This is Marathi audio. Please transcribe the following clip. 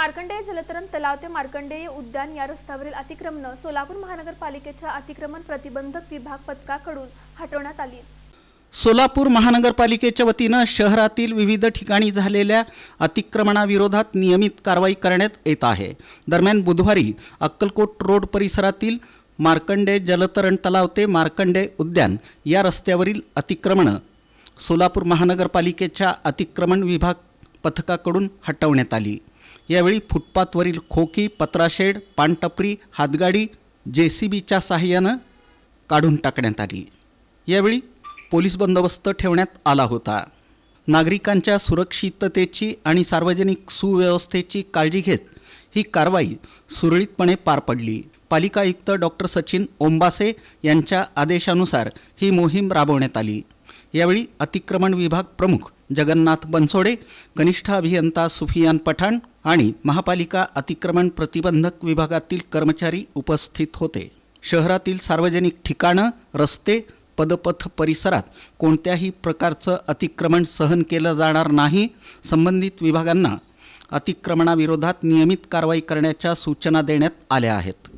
मार्कंडेय जलतरण तलाव ते मार्कंडेय उद्यान या रस्त्यावरील अतिक्रमणं सोलापूर महानगरपालिकेच्या अतिक्रमण प्रतिबंधक विभाग पथकाकडून हटवण्यात आली. सोलापूर महानगरपालिकेच्या वतीनं शहरातील विविध ठिकाणी झालेल्या अतिक्रमणाविरोधात नियमित कारवाई करण्यात येत आहे. दरम्यान बुधवारी अक्कलकोट रोड परिसरातील मार्कंडे जलतरण तलाव ते मार्कंडे उद्यान या रस्त्यावरील अतिक्रमणं सोलापूर महानगरपालिकेच्या अतिक्रमण विभाग पथकाकडून हटवण्यात आली. यावेळी फुटपाथवरील खोकी पत्राशेड पानटपरी हातगाडी जे सी बीच्या साहाय्यानं काढून टाकण्यात आली. यावेळी पोलीस बंदोबस्त ठेवण्यात आला होता. नागरिकांच्या सुरक्षिततेची आणि सार्वजनिक सुव्यवस्थेची काळजी घेत ही कारवाई सुरळीतपणे पार पडली. पालिका आयुक्त डॉक्टर सचिन ओंबासे यांच्या आदेशानुसार ही मोहीम राबवण्यात आली. यावेळी अतिक्रमण विभाग प्रमुख जगन्नाथ बनसोडे कनिष्ठ अभियंता सुफियान पठाण आणि महापालिका अतिक्रमण प्रतिबंधक विभागातील कर्मचारी उपस्थित होते. शहरातील सार्वजनिक ठिकाणं रस्ते पदपथ परिसरात कोणत्याही प्रकारचं अतिक्रमण सहन केलं जाणार नाही. संबंधित विभागांना अतिक्रमणाविरोधात नियमित कारवाई करण्याच्या सूचना देण्यात आल्या आहेत.